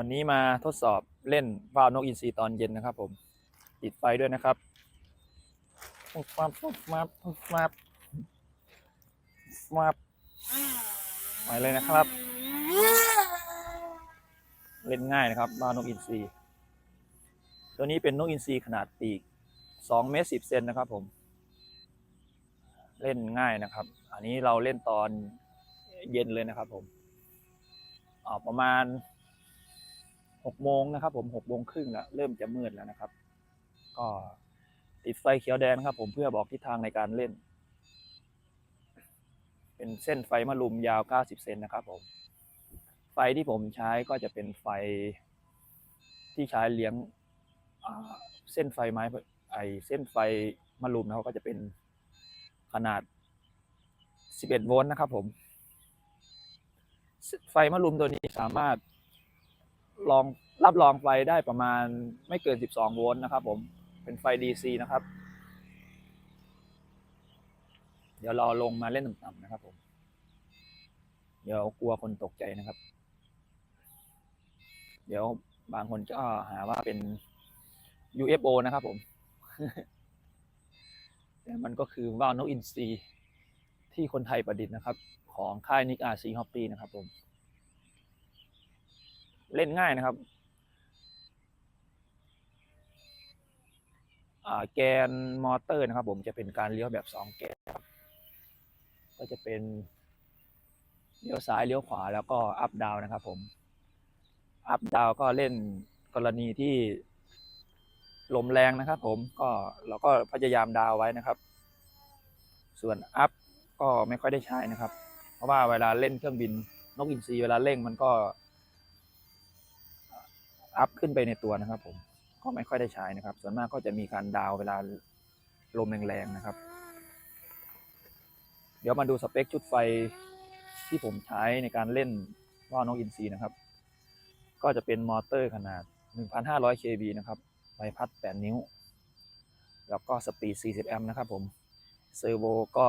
วันนี้มาทดสอบเล่นว่าวนกอินทรีตอนเย็นนะครับ ผมติดไฟด้วยนะครับฟุบฟับฟุบฟับฟุบฟับฟับไปเลยนะครับ เล่นง่ายนะครับว่าวนกอินทรีตัวนี้เป็นนกอินทรีขนาดปีก2เมตร10เซนนะครับ ผม เล่นง่ายนะครับ อันนี้เราเล่นตอนเย็นเลยนะครับ ผมออกประมาณ หกโมงนะครับ ผมหกโมงครึ่งแล้วเริ่มจะมืดแล้วนะครับ ก็ติดไฟเขียวแดงนะครับ ผมเพื่อบอกทิศทางในการเล่น เป็นเส้นไฟมะลุมยาว 90 เซนนะครับ ผม ไฟที่ผมใช้ก็จะเป็นไฟที่ใช้เลี้ยงเส้นไฟไม้ไอเส้นไฟมะลุมนะครับก็จะเป็นขนาด 11 โวลต์นะครับ ผม ไฟมะลุมตัวนี้สามารถ รองรับรองไฟได้ประมาณไม่เกิน 12 โวลต์นะครับ ผมเป็นไฟ DC นะครับ เดี๋ยวราลงมาเล่นต่ำๆนะครับ ผม เดี๋ยวกลัวคนตกใจนะครับ เดี๋ยวบางคนก็หาว่าเป็น UFO นะครับ ผมแต่มันก็คือว่าวนกอินทรีที่คนไทยประดิษฐ์นะครับ ของค่ายนิกอาซีฮอปปี้นะครับผม เล่นง่ายนะครับแกนมอเตอร์นะครับ ผมจะเป็นการเลี้ยวแบบสองแกนครับก็จะเป็นเลี้ยวซ้ายเลี้ยวขวาแล้วก็อัพดาวนะครับ ผมอัพดาวก็เล่นกรณีที่ลมแรงนะครับ ผมก็เราก็พยายามดาวไว้นะครับ ส่วนอัพก็ไม่ค่อยได้ใช้นะครับ เพราะว่าเวลาเล่นเครื่องบินนกอินทรีเวลาเร่งมันก็ อัพขึ้นไปในตัวนะครับ ผมก็ไม่ค่อยได้ใช้นะครับ ส่วนมากก็จะมีการดาวเวลาลมแรงๆนะครับ เดี๋ยวมาดูสเปคชุดไฟที่ผมใช้ในการเล่นว่านกอินทรีนะครับ ก็จะเป็นมอเตอร์ขนาด 1,500 kV นะครับใบพัด 8 นิ้ว แล้วก็สปีด 40 แอมป์นะครับผมเซอร์โวก็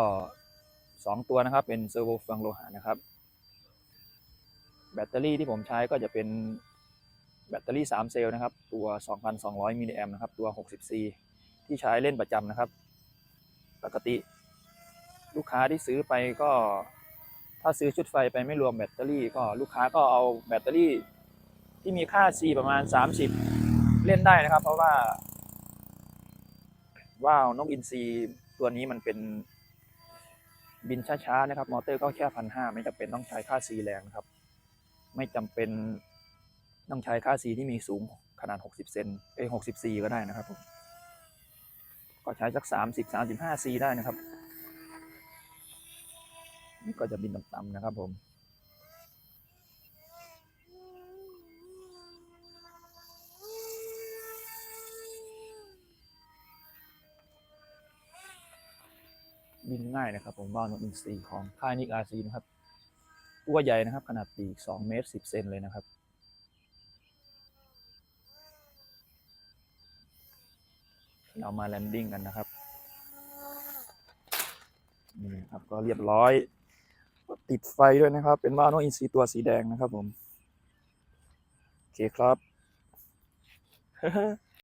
2 ตัวนะครับ เป็นเซอร์โวเฟืองโลหะนะครับ แบตเตอรี่ที่ผมใช้ก็จะเป็น แบตเตอรี่ 3 เซลล์นะครับ ตัว 2,200 มิลลิแอมป์นะครับ ตัว 60C ที่ใช้เล่นประจำนะครับ ปกติ ลูกค้าที่ซื้อไปก็ ถ้าซื้อชุดไฟไปไม่รวมแบตเตอรี่ ก็ลูกค้าก็เอาแบตเตอรี่ ที่มีค่า C ประมาณ 30 เล่นได้นะครับ เพราะว่า ว้าวนกอินทรีตัวนี้มันเป็นบินช้าๆนะครับ มอเตอร์ก็แค่พันห้าไม่จำเป็นต้องใช้ค่า C แรงนะครับ ไม่จำเป็น ต้องใช้ค่า C ที่มีสูงขนาด 60 เซนเอ้ย60 C ก็ได้นะครับผมก็ใช้สัก 30 35 C ได้นะครับ นี่ก็จะบินต่ำๆนะครับผมบินง่ายนะครับ ผมว่านกอินทรีของค่ายนิกอาซีนะครับ ตัวใหญ่นะครับ ขนาดปีก2เมตร10 เซนเลยนะครับ เรามาแลนดิ้งกันนะครับนี่ครับก็เรียบร้อย ติดไฟด้วยนะครับ เป็นว่านกอินซีตัวสีแดงนะครับผม โอเคครับ